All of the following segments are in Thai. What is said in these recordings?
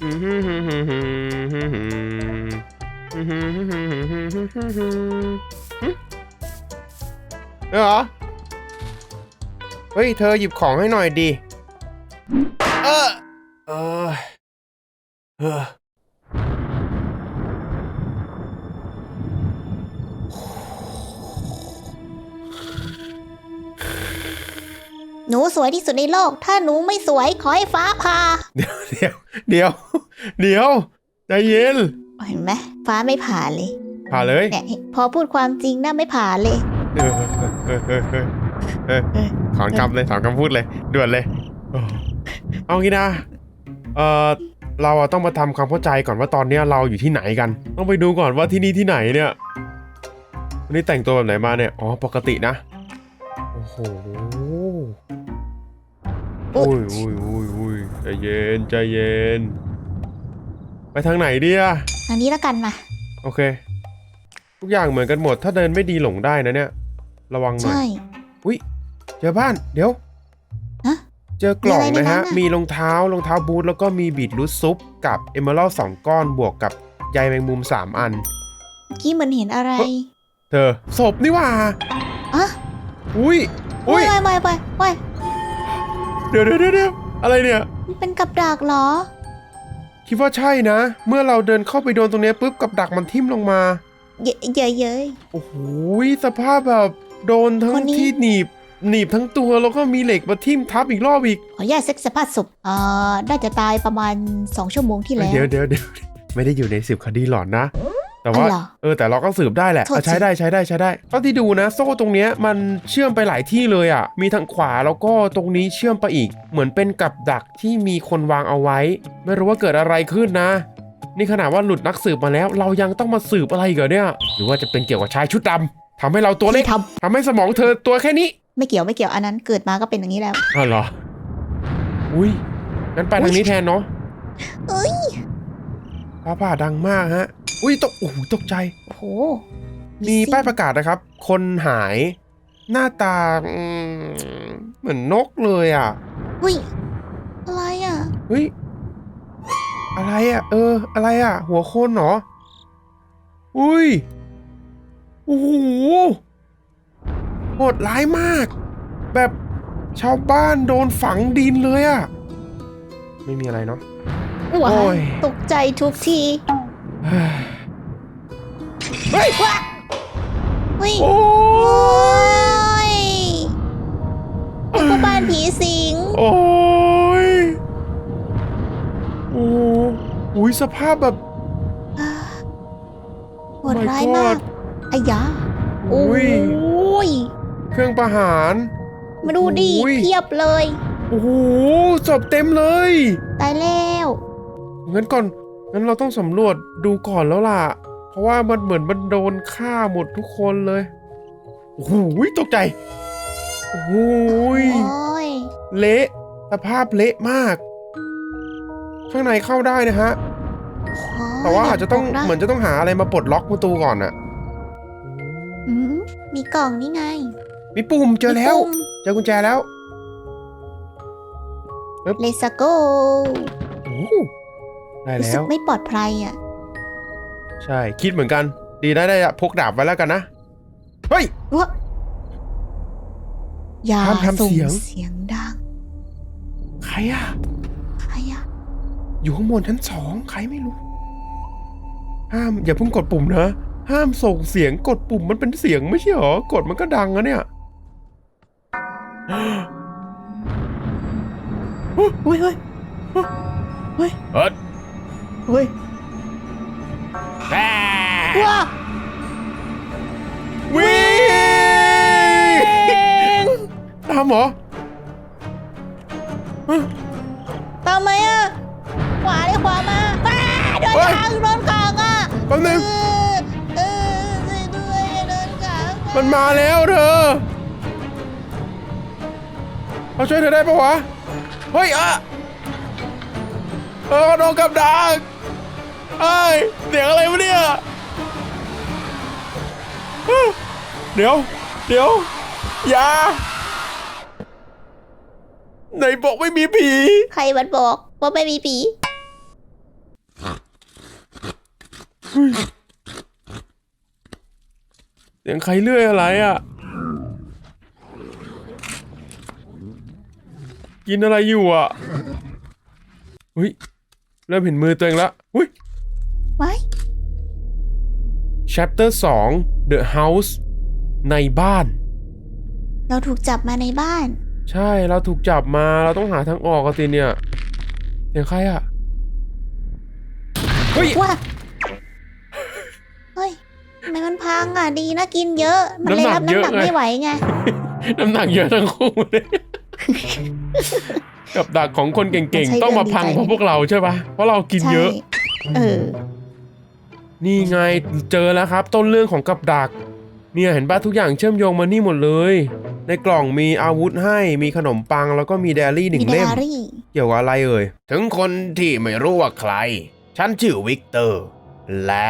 เออเหรอ เฮ้ย เธอหยิบของให้หน่อยดิเออ เออ นูสวยที่สุดในโลก ถ้าหนูไม่สวยขอให้ฟ้าผ่าเดี๋ยวเดี๋ยวเดี๋ยวเดี๋ยวใจเย็นเห็นไหมฟ้าไม่ผ่าเลยผ่าเลยเนี่ยพอพูดความจริงน่าไม่ผ่าเลยเออเออเออเออเออเออถอนคำเลยถอนคำพูดเลยด่วนเลยโอ้เอางี้นะเออเราอะต้องมาทำความเข้าใจก่อนว่าตอนเนี้ยเราอยู่ที่ไหนกัน ต้องไปดูก่อนว่าที่นี่ที่ไหนเนี่ยวันนี้แต่งตัวแบบไหนมาเนี่ยอ๋อปกตินะโอ้โห อุ้ยอุ้ยอุ้ยอุ้ยใจเย็นใจเย็น ไปทางไหนดีอะอันนี้แล้วกันมา โอเค ทุกอย่างเหมือนกันหมด ถ้าเดินไม่ดีหลงได้นะเนี่ย ระวังหน่อยใช่อุ้ยเจอบ้าน เดี๋ยว ฮะเจอกล่องมีอะไรในนะนั้ฮะ นน่ะ มีรองเท้ารองเท้าบูทแล้วก็มีบีทรูทซุปกับเอเมอรัลสองก้อนบวกกับใยแมงมุมสามอัน เมื่อกี้เหมันเห็นอะไรเธอศพนี่หว่า อะอุ้ย อุ้ยไปไปไปไปเดี๋ยวเดี๋ยวเดี๋ยวเดี๋ยวอะไรเนี่ย มันเป็นกับดักเหรอ คิดว่าใช่นะ เมื่อเราเดินเข้าไปโดนตรงเนี้ยปุ๊บกับดักมันทิ่มลงมาเยอะเยอะเยอะโอ้โหสภาพแบบโดนทั้งคนนี้ที่หนีบหนีบทั้งตัวแล้วก็มีเหล็กมาทิ่มทับอีกรอบอีกขออนุญาตเซ็กสภาพศพเอ่อน่าจะตายประมาณ 2 ชั่วโมงที่แล้ว เดี๋ยวเดี๋ยวเดี๋ยวไม่ได้อยู่ในสิบคดีหลอนนะ แต่ว่าอ๋อเหรอ เออแต่เราก็สืบได้แหละโทษอะใช้ที ได้ใช้ได้ใช้ได้เท่าที่ดูนะ โซ่ตรงเนี้ยมันเชื่อมไปหลายที่เลยอะ มีทางขวาแล้วก็ตรงนี้เชื่อมไปอีก เหมือนเป็นกับดักที่มีคนวางเอาไว้ ไม่รู้ว่าเกิดอะไรขึ้นนะ นี่ขนาดว่าหลุดนักสืบมาแล้ว เรายังต้องมาสืบอะไรอีกันเนี่ย หรือว่าจะเป็นเกี่ยวกับชายชุดดำทำให้เราตัวเล็กที่ททำให้สมองเธอตัวแค่นี้ำไม่เกี่ยวไม่เกี่ยวอันนั้นเกิดมาก็เป็นอย่างนี้แล้ว อ้าวเหรอ อุ้ยงั้นไปทางนี้แทนเนาะ เอ้ย ฟ้าผ่าดังมากฮะ อุ้ยตกโอ้โหตกใจ โอ้โหมีซิ่งป้ายประกาศนะครับ คนหายหน้าตาอืมเหมือนนกเลยอะอุ้ยอะไรอะเฮ้ยอะไรอะ เออ อะไรอะ หัวโคนเหรอ อุ้ยโอ้โหโหดร้ายมาก แบบชาวบ้านโดนฝังดินเลยอะ ไม่มีอะไรเนาะ ว้าโอ้ยยตกใจทุกทีเฮ้ยว้าเฮ้ยโอ้โอ้ยเป็นพ่อบ้านผีสิง โอ้ยโอ้โหอุ้ยสภาพแบบ โหดร้าย My มาก God อายาโอ้อุ้ยยเครื่องประหาร มาดูดิโอ้ย เพียบเลย โอ้โหศพเต็มเลย ตายแล้ว งั้นก่อนงั้นเราต้องสำรวจดูก่อนแล้วล่ะ เพราะว่ามันเหมือนมันโดนฆ่าหมดทุกคนเลยโอ้โหตกใจโอ้โหโอ้ยเละสภาพเละมาก ข้างในเข้าได้นะฮะ แต่ว่าอาจจะต้องยากบกนะเหมือนจะต้องหาอะไรมาปลดล็อกประตูก่อนอะอืมมีกล่องนี่ไง มีปุ่มเจอแล้ว เจอกุญแจแล้วเลสโกโอ้โห ได้รู้แล้สึกว ไม่ปลอดภัยอะ ใช่ คิดเหมือนกัน ดีได้ได้พกดาบไว้แล้วกันนะ เฮ้ยวะอย่าห้ามทำส่งเสียง เสียงดังใครอะใครอะอยู่ข้างบนชั้นสองใครไม่รู้ ห้ามอย่าเพิ่งกดปุ่มนะ ห้ามส่งเสียงกดปุ่มมันเป็นเสียงไม่ใช่หรอ กดมันก็ดังนะเนี่ยเฮ้ยเฮ้ยเฮ้ยเฮ้ย เฮ้ยว้าวิ่งตามเหรอตามไหมอะ ขวาเลยขวามาอ้าโดนเฮ้ยขังโดนขังอะแป๊บนึงเออเออช่วยด้วยโดนขังมันมาแล้วเธอเราช่วยเธอได้ปะวะ เฮ้ยอะเออโดนกับดัก ไอ้ยเสียงอะไรวะเนี่ยเฮ้ยเดี๋ยว เดี๋ยว อย่าไหนบอกไม่มีผี ใครมันบอกว่าไม่มีผีเสียงใครเลื่อยอะไรอะ กินอะไรอยู่อะ อุ้ยเริ่มเห็นมือตัวเองละอุ้ย ไว้ chapter 2 the house ในบ้าน เราถูกจับมาในบ้าน ใช่เราถูกจับมาเราต้องหาทางออกกันสิเนี่ยเสียงใครอะเฮ้ยว่าเฮ้ยทำไมมันพังอะดีนะกินเยอะ มันเลยรับน้ำหนักเยน้ำอะหนักไงไม่ไหวไง น้ำหนักเยอะทั้งคู่เลยกับดักของคนเก่งมันใช่ๆต้องมาพังเรื่องดีใจเพราะพวกเราใช่ปะเพราะเรากินเยอะใช่เออ นี่ไงเจอแล้วครับต้นเรื่องของกับดัก เนี่ยเห็นป่ะทุกอย่างเชื่อมโยงมานี่หมดเลย ในกล่องมีอาวุธให้มีขนมปังแล้วก็มีไดอารี่หนึ่มีงไดเล่มอารี่เกี่ยวกับอะไรเอ่ย ถึงคนที่ไม่รู้ว่าใคร ฉันชื่อวิกเตอร์ และ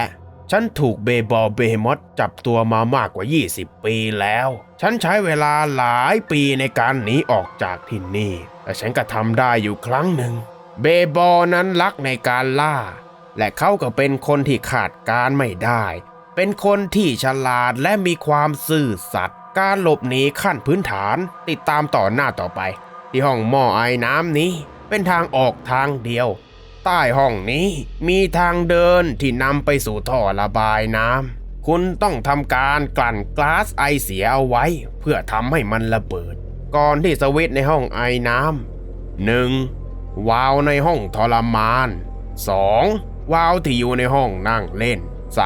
ฉันถูกเบย์บอลเบย์มอสจับตัวมามากกว่า 20 ปีแล้ว ฉันใช้เวลาหลายปีในการหนีออกจากที่นี่ แต่ฉันก็ทำได้อยู่ครั้งหนึ่ง เบย์บอลนั้นรักในการล่า และเขาก็เป็นคนที่ขาดการไม่ได้ เป็นคนที่ฉลาดและมีความซื่อสัตย์ การหลบหนีขั้นพื้นฐาน ติดตามต่อหน้าต่อไป ที่ห้องหม้อไอ้น้ำนี้ เป็นทางออกทางเดียว ใต้ห้องนี้มีทางเดินที่นำไปสู่ท่อระบายน้ำ คุณต้องทำการกลั่นก๊าซไอเสียเอาไว้ เพื่อทำให้มันระเบิด ก่อนที่สวิตช์ในห้องไอน้ำหนึ่งวาวในห้องทรมาน 2. วาล์วที่อยู่ในห้องนั่งเล่น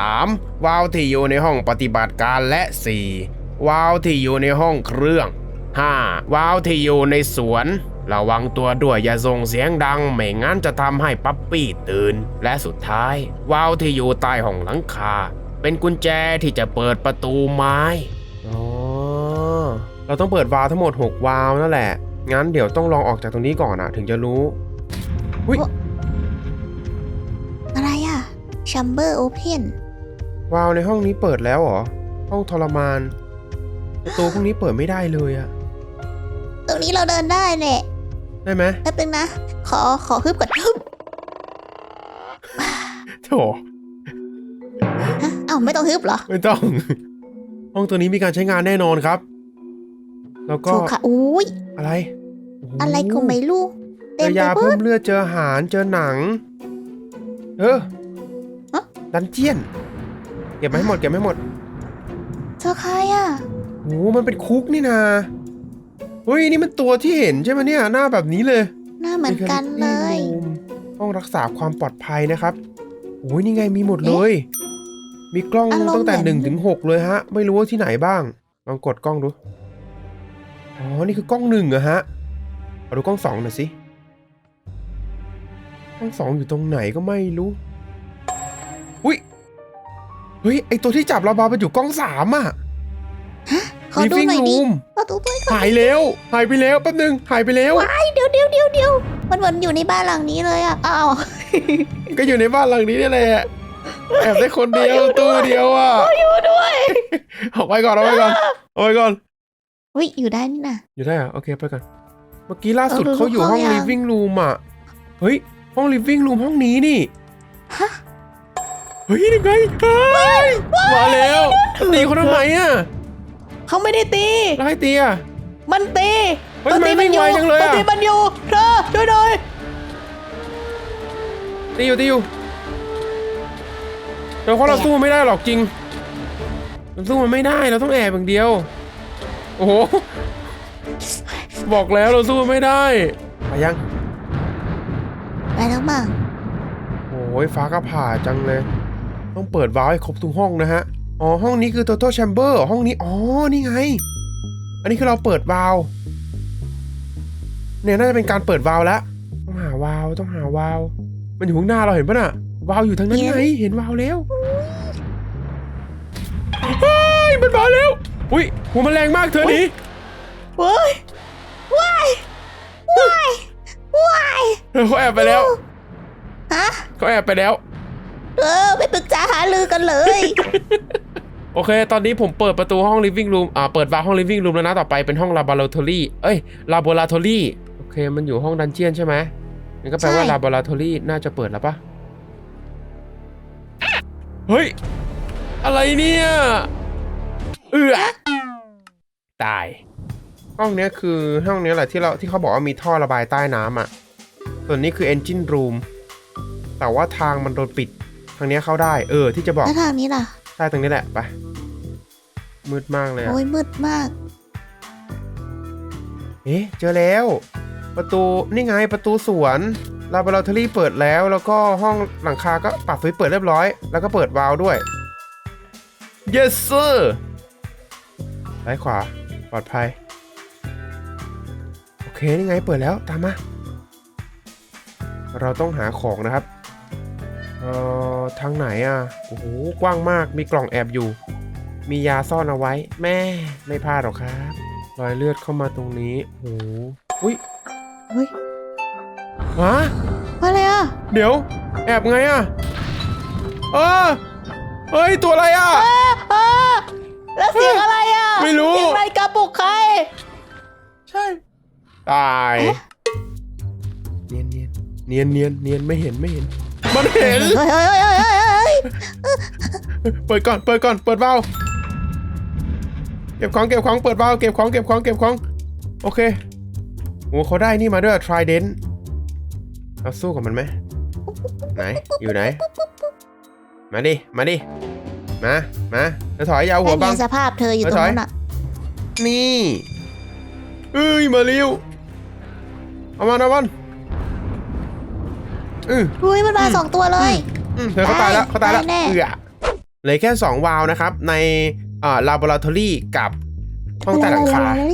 3. วาล์วที่อยู่ในห้องปฏิบัติการและ 4. วาล์วที่อยู่ในห้องเครื่อง 5. วาล์วที่อยู่ในสวน ระวังตัวด้วยอย่าส่งเสียงดังไม่งั้นจะทำให้ปั๊ปปี้ตื่น และสุดท้าย วาล์วที่อยู่ใต้ห้องหลังคา เป็นกุญแจที่จะเปิดประตูไม้อ๋อเราต้องเปิดวาล์วทั้งหมด 6 วาล์วนั่นแหละงั้นเดี๋ยวต้องลองออกจากตรงนี้ก่อนอะถึงจะรู้อะไรอะ ชัมเบอร์โอเพนวาล์วในห้องนี้เปิดแล้วเหรอ ห้องทรมานประตูพวกนี้เปิดไม่ได้เลยอะตรงนี้เราเดินได้แหละได้ไหมแป๊บนึงนะ ขอขอฮึบก่อนฮึบโถฮะเอ้าไม่ต้องฮึบเหรอ ไม่ต้อง ห้องตัวนี้มีการใช้งานแน่นอนครับ แล้วก็ถูกค่ะอุ้ยอะไรโโหอะไรก็ไม่รู้เจเต็มอไปยาหมเพิ่ดมเลือดเจออาหารเจอหนัง เออฮะ ดันเจียน เก็บมาให้หมดเก็บมาให้หมดเจอใครอะโอ้มันเป็นคุกนี่นาเฮ้ยนี่มันตัวที่เห็นใช่ไหมเนี่ยหน้าแบบนี้เลยหน้าเหมือนกันเลย Security room ห้องรักษาความปลอดภัยนะครับโอ้ยนี่ไงมีหมดเลย มีกล้องอารมณ์ตั้งแต่เหมือนหนึ่งถึงหกเลยฮะ ไม่รู้ว่าที่ไหนบ้าง ลองกดกล้องดูอ๋อนี่คือกล้องหนึ่งอะฮะเอาดูกล้องสองหน่อยสิกล้องสองอยู่ตรงไหนก็ไม่รู้ อุ้ยเฮ้ยไอตัวที่จับเราบาไปอยู่กล้องสามอะขอดูหน่อยดิรูมขอดูด้วยก่อนหายแล้วหายไปแล้วแป๊บนึงหายไปแล้วไอ้เดี๋ยวเดี๋ยวเดี๋ยวเดี๋ยวมันวนอยู่ในบ้านหลังนี้เลยอะอ้าวก็อยู่ในบ้านหลังนี้นี่แหละแอบได้คนเดียวตัวเดียวอะอยู่ด้วยเอาไว้ก่อนเอาไว้ก่อนเอาไว้ก่อนอุ้ยอยู่ได้นี่นะอยู่ได้เหรอะโอเคไปก่อนเมื่อกี้ล่าสุดเอาดูเขาอยู่ห้องห้องยัง living room อะเฮ้ยห้อง living room ห้องนี้นี่ฮะ เฮ้ยยังไงเฮ้ยมาแล้วตีเขาทำไมอะเขาไม่ได้ตี แล้วให้ตีอะ มันตีเฮ้ยทำไมวิ่งไวจังเลยอะมันตีมันอยู่เธอช่วยหน่อยตีอยู่ตีอยู่แต่เพราะเราสู้มันไม่ได้หรอกจริงเราสู้มันไม่ได้เราต้องแอบอย่างเดียว โอ้โหบอกแล้วเราสู้มันไม่ได้ไปยัง ไปแล้วมั้งโอ้ยฟ้าก็ผ่าจังเลย ต้องเปิดวาล์วให้ครบทุกห้องนะฮะ อ๋อ ห้องนี้คือ total chamber ห้องนี้ อ๋อ นี่ไง อันนี้คือเราเปิดวาล์วเนี่ยน่าจะเป็นการเปิดวาล์วแล้วต้องหาวาล์วต้องหาวาล์วมันอยู่ข้างหน้าเราเห็นปะน่ะ วาล์วอยู่ทางนั้นไง เห็นวาล์วแล้วเฮ้ยมันมาแล้ว อุ้ยหัวมันแรงมากเธอหนีเว้ยว้ายว้ายว้ายเออเขาแอบไปแล้ว ฮะเขาแอบไปแล้ว เออไปปรึกษาหารือกันเลย โอเค ตอนนี้ผมเปิดประตูห้อง living room อ่า เปิดวาล์วห้อง living room แล้วนะ ต่อไปเป็นห้อง laboratory เอ้ย laboratory โอเค มันอยู่ห้องดันเจียนใช่ไหมงั้นก็แปลว่า ใช่ laboratory น่าจะเปิดแล้วปะเฮ้ย อะไรเนี่ย เอือตาย ห้องเนี้ยคือห้องเนี้ยแหละที่เราที่เขาบอกว่ามีท่อระบายใต้น้ำอะ ส่วนนี้คือ engine room แต่ว่าทางมันโดนปิด ทางเนี้ยเข้าได้ เออ ที่จะบอกแล้วทางนี้ล่ะ ใช่ตรงนี้แหละ ไป มืดมากเลยอะโอ้ยมืดมาก เอ๊ะ เจอแล้ว ประตู นี่ไงประตูสวนลาบ o ราทอรี่เปิดแล้ว แล้วก็ห้องหลังคาก็ปรับไฟเปิดเรียบร้อย แล้วก็เปิดวาล์วด้วย yes sir ซ้ายขวา ปลอดภัย โอเค นี่ไงเปิดแล้ว ตามมา เราต้องหาของนะครับ เอ่อทางไหนอะโอ้โหกว้างมากมีกล่องแอบอยู่ มียาซ่อนเอาไว้ แม่ไม่พลาดหรอกครับรอยเลือดเข้ามาตรงนี้โอ้โหอุ้ยเฮ้ยฮะอะไรอะเดี๋ยว แอบไงอะเออเฮ้ยตัวอะไรอะอ้าแล้วเสียงอะไรอะไม่รู้เสียงอะไรกระปุกใคร ใช่ตาย เนียนเนียนเนียนเนียนเนียนไม่เห็นไม่เห็น มันเห็น เฮ้ยเฮ้ยเฮ้ยเฮ้ยเฮ้ยเปิดก่อน เปิดก่อน เปิดเบาล์วเก็บของ เก็บของ เปิดเบาล์วเก็บของ เก็บของ เก็บของ โอเคโอ้เขาได้นี่มาด้วย trident เราสู้กับมันไหม ไหน อยู่ไหน มาดิ มาดิ มา มาเธอถอยอยาวหันั่วนไงบังสภาพเธออยู่ตรงนั้นอะนี่ เอ้ย มาเร็วเอามันเอามัน อือ อุ้ยมันมาสองตัวเลย อืมเธอเขาตายแล้วเขาตายแล้วตายแน่ เอือเหลือแค่2วาล์วนะครับ ในอ่า laboratory กับห้องใต้หลังคาอะไร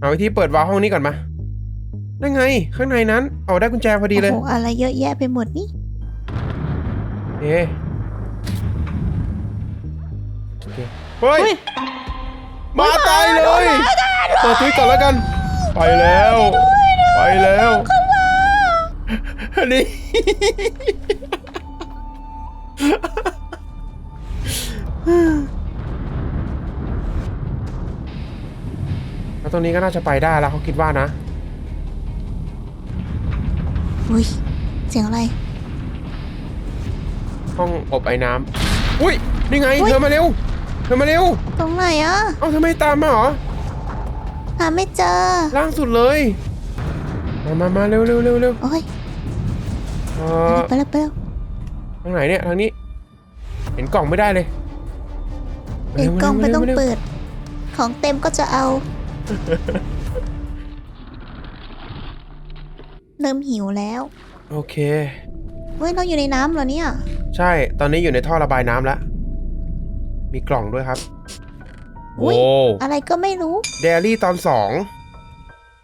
เอาวิธีเปิดวาล์วห้องนี้ก่อนมาได้ไง ข้างในนั้นเอาได้กุญแจพอดีเลย โอ้โหอะไรเยอะแยะไปหมดนี่ เอ๊ะโอเคเฮ้ยมาตายเลยเปิดทวิตก่อนแล้วกัน ไปแล้ว ไปแล้ว นี่แล้วตรงนี้ก็น่าจะไปได้แล้วเขาคิดว่านะ อุ้ย เสียงอะไร ห้องอบไอ้น้ำอุ้ย นี่ไง อุ๊ย เธอมาเร็ว เธอมาเร็ว ตรงไหนอะเอ้าทำไมตามมาเหรอ หาไม่เจอ ล่างสุดเลย มามามาเร็วเร็วเร็วเร็วโอ้ยเอ่อไปแล้วไปแล้วทางไหนเนี่ยทางนี้ เห็นกล่องไม่ได้เลยเอ็นกล้องไปต้องเปิด ของเต็มก็จะเอา เริ่มหิวแล้ว โอเคเฮ้ยเราอยู่ในน้ำเหรอเนี่ย ใช่ตอนนี้อยู่ในท่อระบายน้ำแล้ว มีกล่องด้วยครับอุ๊โอ้ยอะไรก็ไม่รู้เดลี่ตอนสอง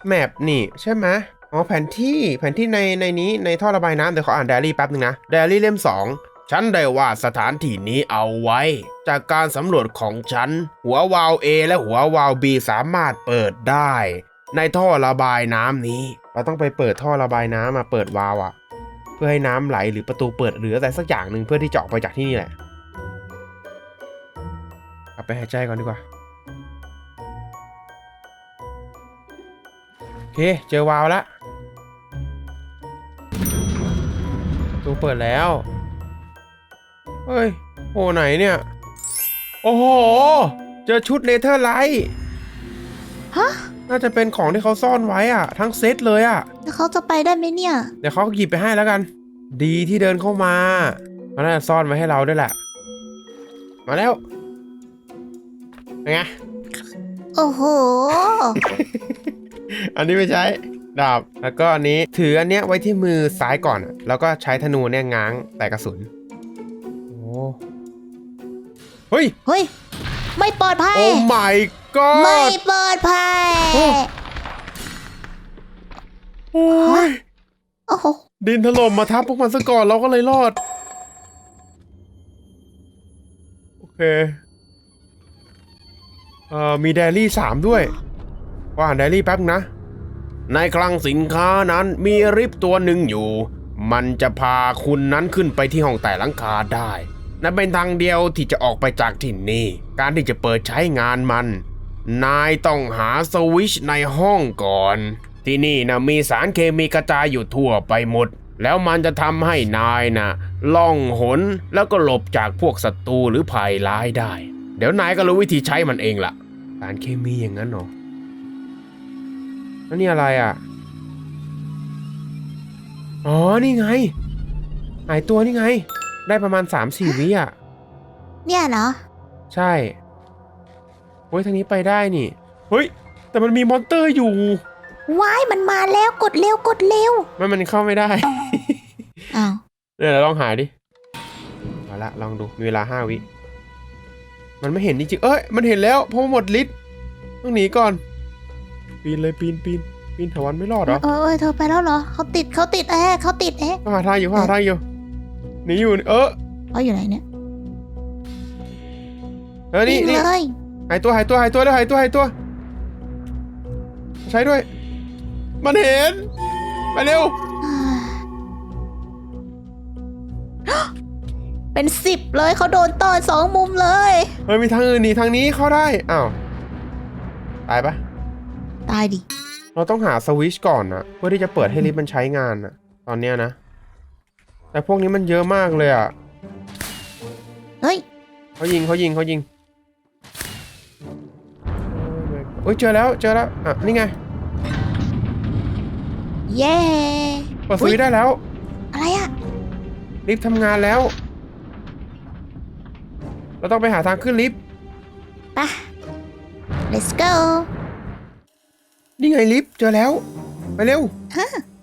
แมปนี่ใช่ไหม อ๋อแผนที่แผนที่ในในนี้ในท่อระบายน้ำเดี๋ยวขออ่านเดลี่แป๊บนึงนะเดลี่เล่มสองฉันได้วาดสถานที่นี้เอาไว้ จากการสำรวจของฉัน หัววาล์ว A และหัววาล์ว B สามารถเปิดได้ ในท่อระบายน้ำนี้ เราต้องไปเปิดท่อระบายน้ำมาเปิดวาล์วอะเพื่อให้น้ำไหลหรือประตูเปิดหรืออะไรสักอย่างหนึ่งเพื่อที่จะออกไปจากที่นี่แหละกลับไปหายใจก่อนดีกว่า เคเจอวาล์วแล้วประตูเปิดแล้วเฮ้ยโอ้ไหนเนี่ย โอ้โห เจอชุดเนเธอร์ไลท์ฮะน่าจะเป็นของที่เขาซ่อนไว้อะทั้งเซตเลยอะแล้วเขาจะไปได้ไหมเนี่ย เดี๋ยวเขาหยิบไปให้แล้วกัน ดีที่เดินเข้ามาเขาน่าจะซ่อนไว้ให้เราด้วยแหละ มาแล้วเป็นไงโอ้โห อันนี้ไม่ใช้ดาบแล้วก็อันนี้ถืออันเนี้ยไว้ที่มือซ้ายก่อนอะแล้วก็ใช้ธนูเนี่ยง้างแต่กระสุนโอ้เฮ้ยเฮ้ยไม่ปลอดภัยโอ้ my ไม่ god ปลอดภัยโอ้โอ้ยโอ้โหดินถล่มมาทับพวกมันซะก่อนเราก็เลยรอด โอเคเอ่อมีไดอารี่สามด้วย ว่าอ่านไดอารี่แป๊บนะ ในคลังสินค้านั้นมีริบตัวหนึ่งอยู่ มันจะพาคุณนั้นขึ้นไปที่ห้องแต่หลังคาได้ นั่นเป็นทางเดียวที่จะออกไปจากที่นี่ การที่จะเปิดใช้งานมัน นายต้องหาสวิชในห้องก่อน ที่นี่นะมีสารเคมีกระจายอยู่ทั่วไปหมด แล้วมันจะทำให้นายนะล่องหนแล้วก็หลบจากพวกศัตรูหรือภัยร้ายได้ เดี๋ยวนายก็รู้วิธีใช้มันเองล่ะสารเคมีอย่างนั้นหรอ แล้วนี่อะไรอะ อ๋อ นี่ไง หายตัวนี่ไง ได้ประมาณ3-4วิอะ เนี่ยเหรอ ใช่ เฮ้ยทางนี้ไปได้นี่ เฮ้ย แต่มันมีมอนเตอร์อยู่ ว้ายมันมาแล้วกดเร็วกดเร็ว มันมันเข้าไม่ได้ อ้าวเดี๋ยวเราลองหายดิเอาละลองดู มีเวลาห้าวิ มันไม่เห็นจริงๆเอ้ย มันเห็นแล้วเพราะว่าหมดฤทธิ์ต้องหนีก่อน ปีนเลยปีนปีนปีนถาวันไม่รอดเหรอเออเออเธอไปแล้วเหรอเขาติดเขาติดแอร์เขาติดแอร์เขาหาทางอยู่เขาหาทางอยู่หนีอยู่เออเขาอยู่ไหนเนี่ยเออนี่วิ่งนี่เลยหายตัวหายตัวหายตัวแล้วหายตัวหายตัว ใช้ด้วย มันเห็นไปเร็วเป็นสิบเลยเขาโดนต้อนสองมุมเลยเฮ้ยมีทางอื่นหนีทางนี้เข้าได้อ้าวตายปะ ตายดิ เราต้องหาสวิตชก่อนนะเพื่อที่จะเปิดให้ลิฟต์มันใช้งานนะตอนเนี้ยนะ แต่พวกนี้มันเยอะมากเลยอะเฮ้ย เขายิงเขายิงเขายิงเฮ้ยเจอแล้วเจอแล้วอะนี่ไงเย้เปิดสวิตช์ได้แล้วอะไรอะลิฟต์ทำงานแล้ว เราต้องไปหาทางขึ้นลิฟต์ ไป let's go นี่ไงลิฟต์เจอแล้ว ไปเร็ว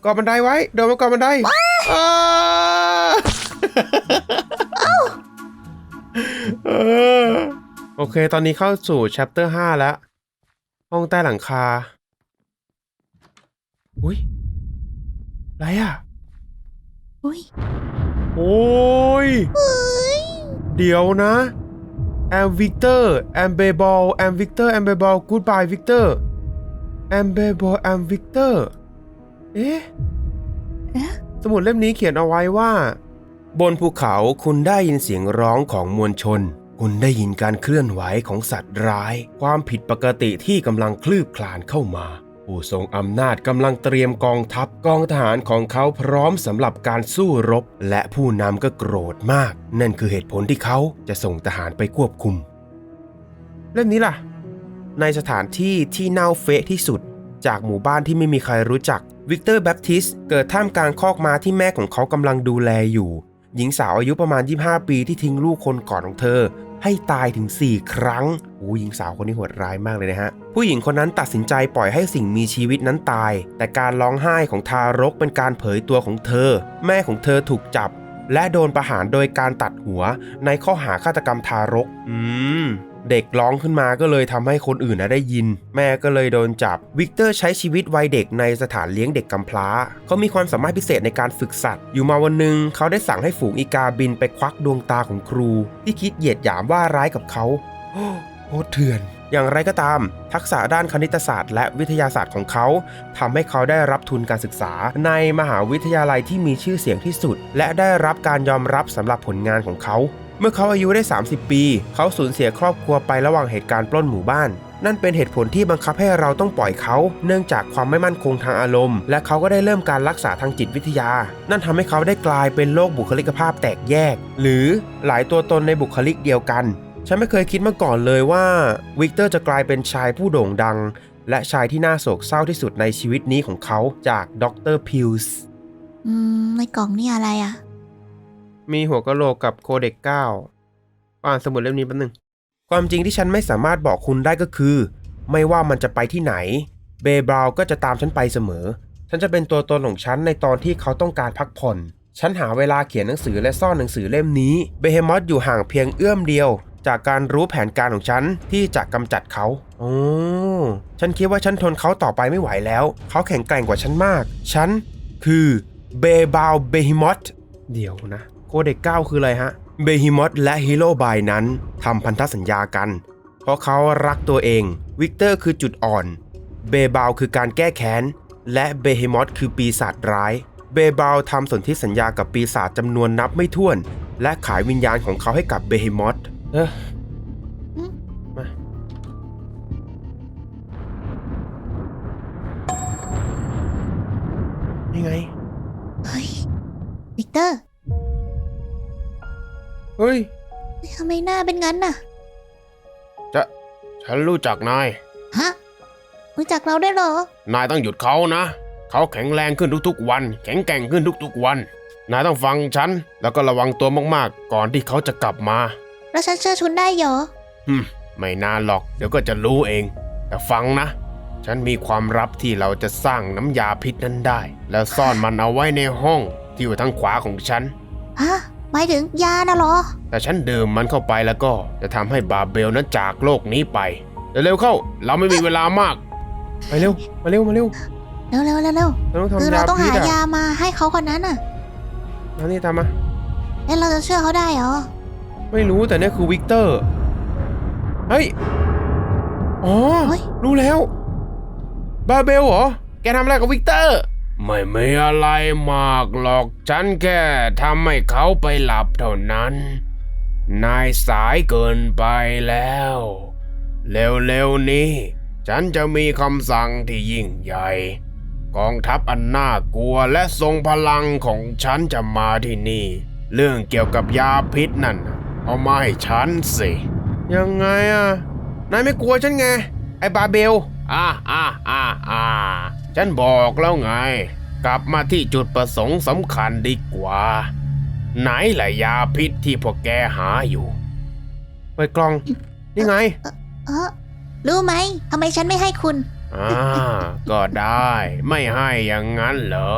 ก่อบันไดไว้ เดินมาก่อบันไดอ้าเออโอเค ตอนนี้เข้าสู่ chapter 5แล้ว ห้องใต้หลังคา อุ้ยอะไรอะ อุ้ยโอ้ย เดี๋ยวนะแอมวิกเตอร์แอมเบบอลแอมวิกเตอร์แอมเบบอลกูดบายวิกเตอร์ แอมเบบอลแอมวิกเตอร์ เอ๊ะ เอ๊ะ สมุดเล่มนี้เขียนเอาไว้ว่า บนภูเขาคุณได้ยินเสียงร้องของมวลชน คุณได้ยินการเคลื่อนไหวของสัตว์ร้าย ความผิดปกติที่กำลังคลืบคลานเข้ามา ผู้ทรงอำนาจกำลังเตรียมกองทัพกองทหารของเขาพร้อมสำหรับการสู้รบ และผู้นำก็โกรธมาก นั่นคือเหตุผลที่เขาจะส่งทหารไปควบคุม เล่มนี้ล่ะ ในสถานที่ที่เน่าเฟะที่สุด จากหมู่บ้านที่ไม่มีใครรู้จัก วิกเตอร์แบปทิสเกิดท่ามกลางคอกม้าที่แม่ของเขากำลังดูแลอยู่ หญิงสาวอายุประมาณ 25 ปีที่ทิ้งลูกคนก่อนของเธอ ให้ตายถึง 4 ครั้งโอ้หญิงสาวคนนี้โหดร้ายมากเลยนะฮะ ผู้หญิงคนนั้นตัดสินใจปล่อยให้สิ่งมีชีวิตนั้นตาย แต่การร้องไห้ของทารกเป็นการเผยตัวของเธอ แม่ของเธอถูกจับและโดนประหารโดยการตัดหัวในข้อหาฆาตกรรมทารก อืม เด็กร้องขึ้นมาก็เลยทำให้คนอื่นนะได้ยิน แม่ก็เลยโดนจับ วิกเตอร์ใช้ชีวิตวัยเด็กในสถานเลี้ยงเด็กกำพร้า เขามีความสามารถพิเศษในการฝึกสัตว์ อยู่มาวันหนึ่งเขาได้สั่งให้ฝูงอีกาบินไปควักดวงตาของครู ที่คิดเหยียดหยามว่าร้ายกับเขาโอ้โคตรเถื่อนอย่างไรก็ตาม ทักษะด้านคณิตศาสตร์ และวิทยาศาสตร์ของเขาทำให้เขาได้รับทุนการศึกษา ในมหาวิทยาลัยที่มีชื่อเสียงที่สุด และได้รับการยอมรับสำหรับผลงานของเขา เมื่อเขาอายุได้ 30 ปี เขาสูญเสียครอบครัวไประหว่างเหตุการณ์ปล้นหมู่บ้าน นั่นเป็นเหตุผลที่บังคับให้เราต้องปล่อยเขา เนื่องจากความไม่มั่นคงทางอารมณ์ และเขาก็ได้เริ่มการรักษาทางจิตวิทยา นั่นทำให้เขาได้กลายเป็นโรคบุคลิกภาพแตกแยก หรือหลายตัวตนในบุคลิกเดียวกัน ฉันไม่เคยคิดมาก่อนเลยว่าวิกเตอร์จะกลายเป็นชายผู้โด่งดัง และชายที่น่าโศกเศร้าที่สุดในชีวิตนี้ของเขาจากดรพิลส์ในกล่องนี่อะไรอะ มีหัวกะโหลกกับโคเด็กเก้าอ่านสมุดเล่มนี้แป๊บนึง ความจริงที่ฉันไม่สามารถบอกคุณได้ก็คือ ไม่ว่ามันจะไปที่ไหน เบย์บราวก็จะตามฉันไปเสมอ ฉันจะเป็นตัวตนของฉันในตอนที่เขาต้องการพักผ่อน ฉันหาเวลาเขียนหนังสือและซ่อนหนังสือเล่มนี้ เบเฮมอสอยู่ห่างเพียงเอื้อมเดียว จากการรู้แผนการของฉันที่จะกำจัดเขาโอ้ฉันคิดว่าฉันทนเขาต่อไปไม่ไหวแล้ว เขาแข็งแกร่งกว่าฉันมาก ฉันคือเบย์บาวเบฮิมอสเดี๋ยวนะ โคเด็กเก้าคืออะไรฮะเบฮิมอสและฮีโร่บายนั้นทำพันธสัญญากัน เพราะเขารักตัวเอง วิกเตอร์คือจุดอ่อน เบบาวคือการแก้แค้น และเบฮิมอสคือปีศาจร้าย เบบาวทำสนธิสัญญากับปีศาจจำนวนนับไม่ถ้วน และขายวิญญาณของเขาให้กับเบฮิมอสเออมานี่ไง เฮ้ย วิกเตอร์ เฮ้ย ทำไมหน้าเป็นงั้นน่ะจะฉันรู้จักนาย ฮะรู้จักเราได้วยเหรอ นายต้องหยุดเขานะ เขาแข็งแรงขึ้นทุกๆวัน แข็งแกร่งขึ้นทุกๆวัน นายต้องฟังฉัน แล้วก็ระวังตัวมากๆ ก่อนที่เขาจะกลับมา แล้วฉันเชื่อชุนได้เหรอ ฮึมไม่นานหรอก เดี๋ยวก็จะรู้เอง แต่ฟังนะ ฉันมีความลับที่เราจะสร้างน้ำยาพิษนั้นได้ แล้วซ่อนมันเอาไว้ในห้องที่อยู่ทางขวาของฉัน ฮะ หมายถึงยาน่ะเหรอ แต่ฉันดื่มมันเข้าไปแล้วก็จะทำให้บาเบลนั้นจากโลกนี้ไป เร็วๆเข้า เราไม่มีเวลามาก ไปเร็ว มาเร็ว มาเร็วเร็วเร็วเร็วเร็วเราต้องคือทำเรายาต้องพิหาษอะยามาให้เขาคนนั้นน่ะแล้วนี่ตามมา แล้วเราจะเชื่อเขาได้เหรอ ไม่รู้แต่เนี่ยคือวิกเตอร์ เฮ้ย อ๋อ เฮ้ย รู้แล้ว บาเบลเหรอ แกทำอะไรกับวิกเตอร์ ไม่มีอะไรมากหรอกฉันแค่ทำให้เขาไปหลับเท่านั้น นายสายเกินไปแล้ว เร็วๆนี้ ฉันจะมีคำสั่งที่ยิ่งใหญ่ กองทัพอันน่ากลัวและทรงพลังของฉันจะมาที่นี่ เรื่องเกี่ยวกับยาพิษนั่น เอามาให้ฉันสิ ยังไงอะนายไม่กลัวฉันไง ไอ้บาเบล อ่าอ่าอ่าอ่า ฉันบอกแล้วไง กลับมาที่จุดประสงค์สำคัญดีกว่า ไหนล่ะยาพิษที่พวกแกหาอยู่ไปกล่อง นี่ไงเออรู้ไหมทำไมฉันไม่ให้คุณ อ่า ก็ได้ ไม่ให้อย่างนั้นเหรอ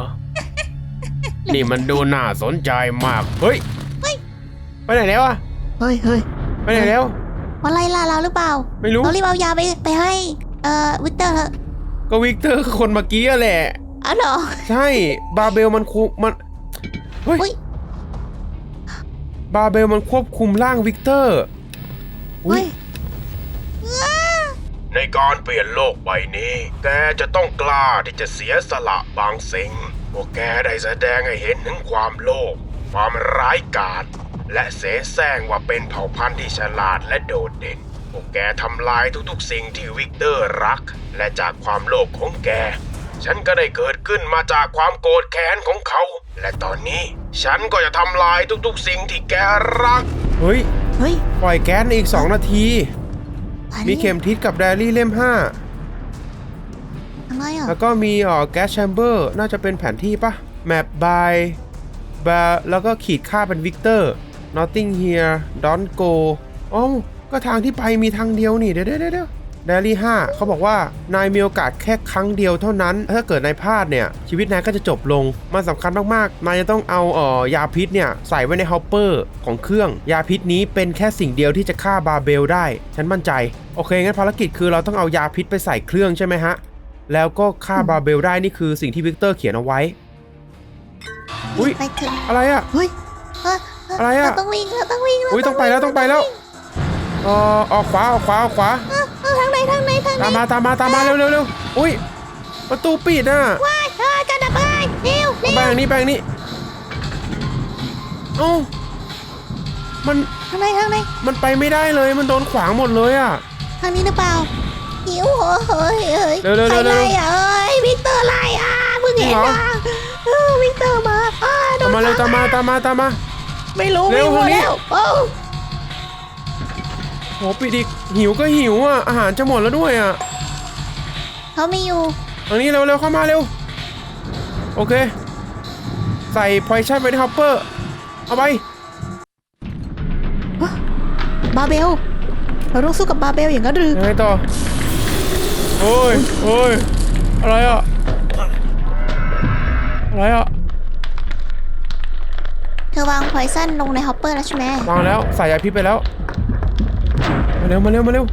นี่มันดูน่าสนใจมาก เฮ้ย ไปไหนแล้วอะเฮ้ยเฮ้ยไปไหนแล้วมาไล่ล่าเราหรือเปล่า ไม่รู้ เรารีบเอายาไปไปให้ เอ่อ วิกเตอร์เถอะ ก็วิกเตอร์คือคนเมื่อกี้อะแหละ อ๋อเหรอใช่บาเบลมันคุมมันเฮ้ย อุ๊ยบาเบลมันควบคุมร่างวิกเตอร์เฮ้ยในการเปลี่ยนโลกใบนี้ แกจะต้องกล้าที่จะเสียสละบางสิ่ง พวกแกได้แสดงให้เห็นถึงความโลภ ความร้ายกาจ และเสแสร้งว่าเป็นเผ่าพันธุ์ที่ฉลาดและโดดเด่นพ วกแกทำลายทุกๆสิ่งที่วิกเตอร์รัก และจากความโลภของแก ฉันก็ได้เกิดขึ้นมาจากความโกรธแค้นของเขา และตอนนี้ฉันก็จะทำลายทุกๆสิ่งที่แกรัก เฮ้ย เฮ้ยปล่อยแก๊สในอีก 2 นาที อันมีนี้เข็มทิศกับไดอารี่เล่ม อะไรอะ5 แล้วก็มีเอ่อแก๊สแชมเบอร์น่าจะเป็นแผนที่ปะแมปบายบาแล้วก็ขีดค่าเป็นวิกเตอร์ nothing here don't go อ๋อ ก็ทางที่ไปมีทางเดียวนี่ เดี๋ยวเดี๋ยวเดี๋ยวไดอารี่5เขาบอกว่านายมีโอกาสแค่ครั้งเดียวเท่านั้น ถ้าเกิดนายพลาดเนี่ย ชีวิตนายก็จะจบลง มันสำคัญมากๆ นายจะต้องเอาเอ่อยาพิษเนี่ยใส่ไว้ในฮอปเปอร์ของเครื่อง ยาพิษนี้เป็นแค่สิ่งเดียวที่จะฆ่าบาเบลได้ ฉันมั่นใจ โอเค งั้นภารกิจคือเราต้องเอายาพิษไปใส่เครื่องใช่ไหมฮะ แล้วก็ฆ่าบาเบลได้นี่คือสิ่งที่วิกเตอร์เขียนเอาไว้ อุ๊ยไปถึงอะไรอะเฮ้ยเฮ้ยเฮ้ยอะไรอะเราต้องวิ่งเราต้องวิ่งเราอุ้ยต้องไปแล้วต้องไปแล้วเออออกขวาออกขวาออกขวาเออเออทางไหนทางไหนทางไหนตามมาตามมาตามมาเร็วเร็วเร็วอุ้ยประตูปิดอะว้ายเออจะดับไปเร็วเร็วแบงนี้แบงนี้เอ้ามันทางไหนทางไหนมันไปไม่ได้เลยมันโดนขวางหมดเลยอะทางนี้หรือเปล่าหิวเหรอเฮ้ยเฮ้ยเร็วเร็วใครเร็วไล่อะเอ้ยวิกเตอร์ไล่อะเพิ่งเห็นจริงเหรออะเออวิกเตอร์มาอ่าโดตามนมาเร็วตามมาตามมาตามมาไม่รู้เร็ไม่วรู้ทางนี้แล้วโอ้ โหปิดอีกหิวก็หิวอะอาหารจะหมดแล้วด้วยอะเขาไม่อยู่ทางนี้เร็วเร็วเข้ามาเร็ว โอเค ใส่พอยชั่นไปในฮอปเปอร์เอาไปบาเบลเราต้องสู้กับบาเบลอย่างนั้นหรือยังไงต่อโอ้ยโอ้ยอะไรอะอะไรอะเธอวางพอยซันลงในฮอปเปอร์แล้วใช่ไหมวางแล้วใส่ยาพิษไปแล้ว มาเร็วมาเร็วมาเร็ว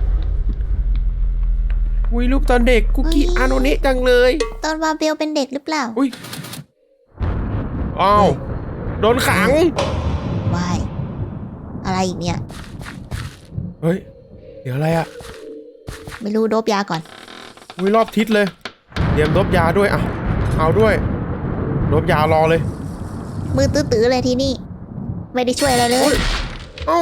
อุ้ยรูปตอนเด็กคุกกี้อาโนเนะจังเลยตอนบาเบลเป็นเด็กหรือเปล่าอุ้ยอ้าวโดนขัง วายอะไรอีกเนี่ย เฮ้ย เดี๋ยวอะไรอะไม่รู้โดบยาก่อน อุ้ยรอบทิศเลยเตรียมดบยาด้วยอะเอาด้วยดบยารอเลย มือตื้อๆเลยที่นี่ ไม่ได้ช่วยอะไรเลโอ้ยย เอ้า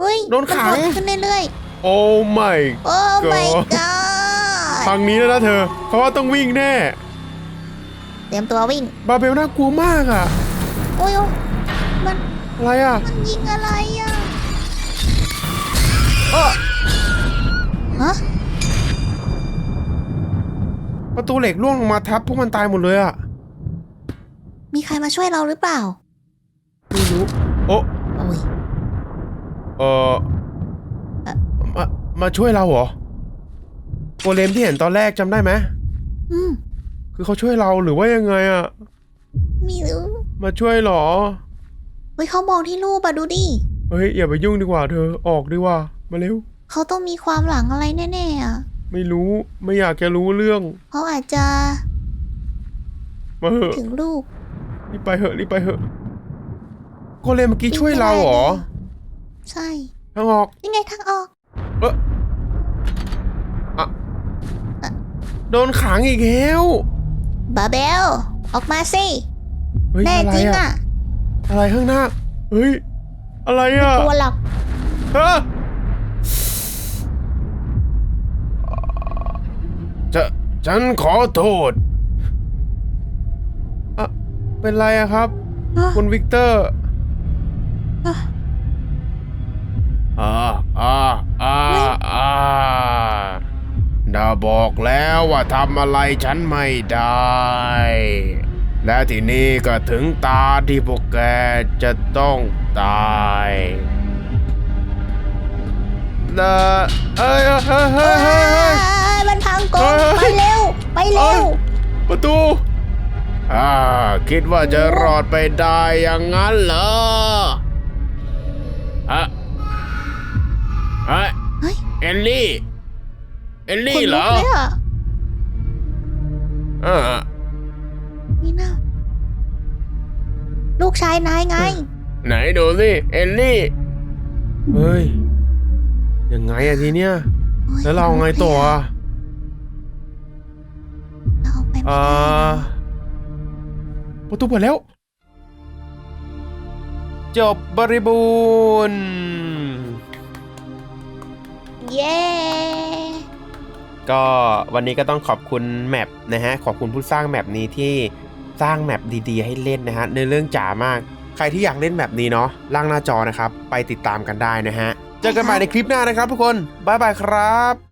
เฮ้ยโดนขัง มักขึ้นเรื่อยโอ้ไม่ๆ โอ้ my ก็ god ทางนี้แล้วนะเธอ เพราะว่าต้องวิ่งแน่ เตรียมตัววิ่งบาเบลน่ากลัวมากอะโอ้ยโอ้ยมันอะไรอะมันยิงอะไรอะฮะประตูเหล็กร่วงลงมาทับพวกมันตายหมดเลยอะมีใครมาช่วยเราหรือเปล่า ไม่รู้ โอ้โอ้ย เออมามาช่วยเราเหรอโกเลมที่เห็นตอนแรกจำได้ไหมอืมคือเขาช่วยเราหรือว่ายังไงอะไม่รู้ มาช่วยเหรอเฮ้ยเขามองที่รูปอะดูดิ เฮ้ยอย่าไปยุ่งดีกว่าเธอออกดีกว่ามาเร็วเขาต้องมีความหลังอะไรแน่ๆอะไม่รู้ไม่อยากจะรู้เรื่อง เขาอาจจะ มาเหอะถึงลูกรีบไปเหอะรีบไปเหอะโกเลมเมื่อกี้ช่วยเราเหรอ ใช่ทางออกยังไงทางออกเอออะโดนขังอีกแล้วบาเบล ออกมาสิเฮ้ยแน่อะไรจริงอะอะอะไรข้างหน้า เฮ้ย อะไรอะตัวหลักฮะจะฉันขอโทษอะเป็นไรอะครับอะคุณวิกเตอร์ บอกแล้วว่าทำอะไรฉันไม่ได้ และทีนี้ก็ถึงตาที่พวกแกจะต้องตายนะเอ้ยเอ้ยเอ้ยเอ้ยเอ้ยเอ้ยมันพังกงเฮ้ยไปเร็ว ไปเร็ว ประตูอ่าคิดว่าจะรอดไปได้อย่างนั้นเหรอฮะฮะเฮ้ยเอลลี่ เอลขลี่นเหรลุอกเลยอะอ่านี่นะลูกชายนายไง ไหนดูสิเอลลี่เฮ้ยยังไงอะทีเนี้ยโอ้ยแล้วเราไงต่ออะเราไปไม่อ่าได้นะประตูเปิดแล้ว จบบริบูรณ์ เย้ ก็วันนี้ก็ต้องขอบคุณแมปนะฮะขอบคุณผู้สร้างแมปนี้ที่สร้างแมปดีๆ ให้เล่นนะฮะในเรื่องจ๋ามาก ใครที่อยากเล่นแมปนี้เนาะล่างหน้าจอนะครับ ไปติดตามกันได้นะฮะเจอกันใหม่ในคลิปหน้านะครับทุกคนบ๊ายบายครับ